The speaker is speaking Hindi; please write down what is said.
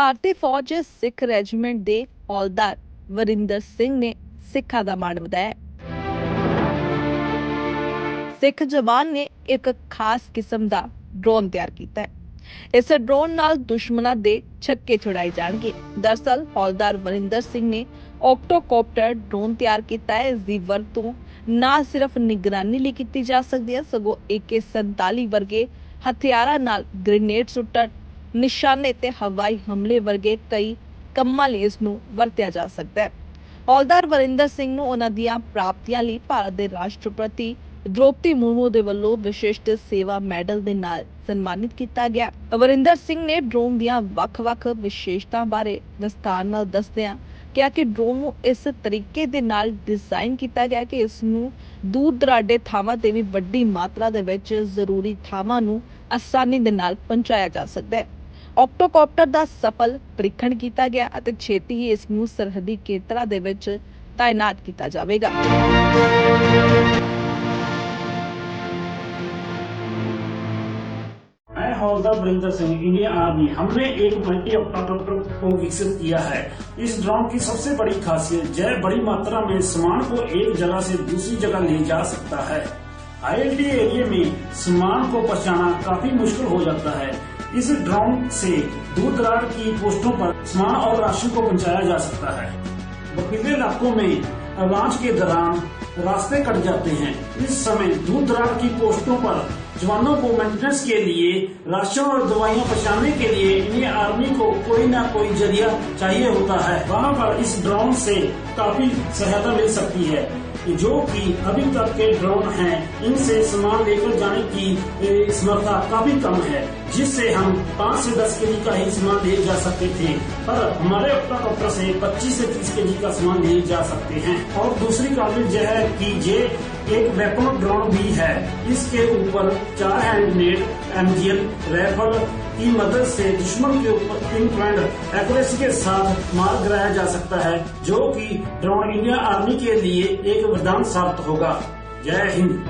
ਭਾਰਤੀ ਫੌਜ ਸਿੱਖ ਰੈਜੀਮੈਂਟ ਦੇ ਹੌਲਦਾਰ ਵਰਿੰਦਰ ਸਿੰਘ ਨੇ ਸਿੱਖਾਂ ਦਾ ਮਾਣ ਵਧਾਇਆ। ਸਿੱਖ ਜਵਾਨ ਨੇ ਇੱਕ ਖਾਸ ਕਿਸਮ ਦਾ ਡਰੋਨ ਤਿਆਰ ਕੀਤਾ ਹੈ। ਇਸ ਡਰੋਨ ਨਾਲ ਦੁਸ਼ਮਣਾਂ ਦੇ ਛੱਕੇ ਛੁਡਾਏ ਜਾਣਗੇ। ਦਰਸਲ, ਹੌਲਦਾਰ ਵਰਿੰਦਰ ਸਿੰਘ ਨੇ ਆਕਟੋਕੋਪਟਰ ਡਰੋਨ ਤਿਆਰ ਕੀਤਾ ਹੈ। ਇਸ ਦੀ ਵਰਤੋਂ ਨਾ ਸਿਰਫ ਨਿਗਰਾਨੀ ਲਈ ਕੀਤੀ ਜਾ ਸਕਦੀ ਹੈ, ਸਗੋਂ AK47 ਵਰਗੇ ਹਥਿਆਰਾਂ ਨਾਲ ਗ੍ਰੇਨੇਡ ਸੁੱਟਣ ਨਿਸ਼ਾਨੇ ਤੇ ਹਵਾਈ ਹਮਲੇ ਵਰਗੇ ਕਈ ਕੰਮਾਂ ਲਈ ਇਸ ਨੂੰ ਵਰਤਿਆ ਜਾ ਸਕਦਾ ਹੈ। ਹੌਲਦਾਰ ਵਰਿੰਦਰ ਸਿੰਘ ਨੂੰ ਉਹਨਾਂ ਦੀਆਂ ਪ੍ਰਾਪਤੀਆਂ ਲਈ ਭਾਰਤ ਦੇ ਰਾਸ਼ਟਰਪਤੀ ਦ੍ਰੋਪਦੀ ਮੁਰਮੂ ਦੇ ਵੱਲੋਂ ਵਿਸ਼ਿਸ਼ਟ ਸੇਵਾ ਮੈਡਲ ਦੇ ਨਾਲ ਸਨਮਾਨਿਤ ਕੀਤਾ ਗਿਆ। ਵਰਿੰਦਰ ਸਿੰਘ ਨੇ ਡਰੋਨ ਦੀਆਂ ਵੱਖ-ਵੱਖ ਵਿਸ਼ੇਸ਼ਤਾਵਾਂ ਬਾਰੇ ਵਿਸਥਾਰ ਨਾਲ ਦੱਸਦਿਆਂ ਕਿਹਾ ਕਿ ਡਰੋਨ ਨੂੰ ਇਸ ਤਰੀਕੇ ਦੇ ਨਾਲ ਡਿਜ਼ਾਈਨ ਕੀਤਾ ਗਿਆ ਕਿ ਇਸ ਨੂੰ ਦੂਰ ਦਰਾਡੇ ਥਾਵਾਂ ਤੇ ਵੀ ਵੱਡੀ ਮਾਤਰਾ ਦੇ ਵਿੱਚ ਜ਼ਰੂਰੀ ਥਾਵਾਂ ਨੂੰ ਆਸਾਨੀ ਦੇ ਨਾਲ ਪਹੁੰਚਾਇਆ ਜਾ ਸਕਦਾ ਹੈ। ਆਕਟੋਕੌਪਟਰ ਦਾ ਸਫਲ ਪਰੀਖਣ ਕੀਤਾ ਗਿਆ ਅਤੇ ਛੇਤੀ ਹੀ ਇਸ ਨੂੰ ਸਰਹੱਦੀ ਖੇਤਰਾਂ ਦੇ ਵਿੱਚ ਤਾਇਨਾਤ ਕੀਤਾ ਜਾਵੇਗਾ मैं हौलदार वरिंदर सिंह इंडियन आर्मी हमने एक मल्टी ऑप्टाटर को विकसित किया है इस ड्रोन की सबसे बड़ी खासियत यह बड़ी मात्रा में सामान को एक जगह से दूसरी जगह ले जा सकता है आईएलटी एरिया में सामान को पहुंचाना काफी मुश्किल हो जाता है इस ड्रोन से दूर दराज की पोस्टों पर सामान और राशि को पहुँचाया जा सकता है। बर्फीले इलाकों में लॉन्च के दौरान रास्ते कट जाते हैं। इस समय दूर दराज की पोस्टों पर जवानों को मेंटेनेंस के लिए, राशन और दवाइयाँ पहुँचाने के लिए इंडियन आर्मी को कोई ना कोई ज़रिया चाहिए होता है। वहाँ पर इस ड्रोन से काफ़ी सहायता मिल सकती है। जो कि अभी तक के ड्रोन हैं, इनसे सामान लेकर जाने की समर्था काफ़ी कम है, जिससे हम पाँच से 10 के जी का ही सामान ले जा सकते थे, पर हमारे ऑप्टाकॉप्टर से 25 से 30 के जी का सामान ले जा सकते हैं। और दूसरी काबिल यह है कि ये एक वेपन ड्रोन भी है। इसके ऊपर चार हैंड ग्रेनेड एमजीएल राइफल की मदद से दुश्मन के ऊपर पिन पॉइंट एक्यूरेसी के साथ मार गिराया जा सकता है, जो कि ड्रोन इंडिया आर्मी के लिए एक वरदान साबित होगा। जय हिंद।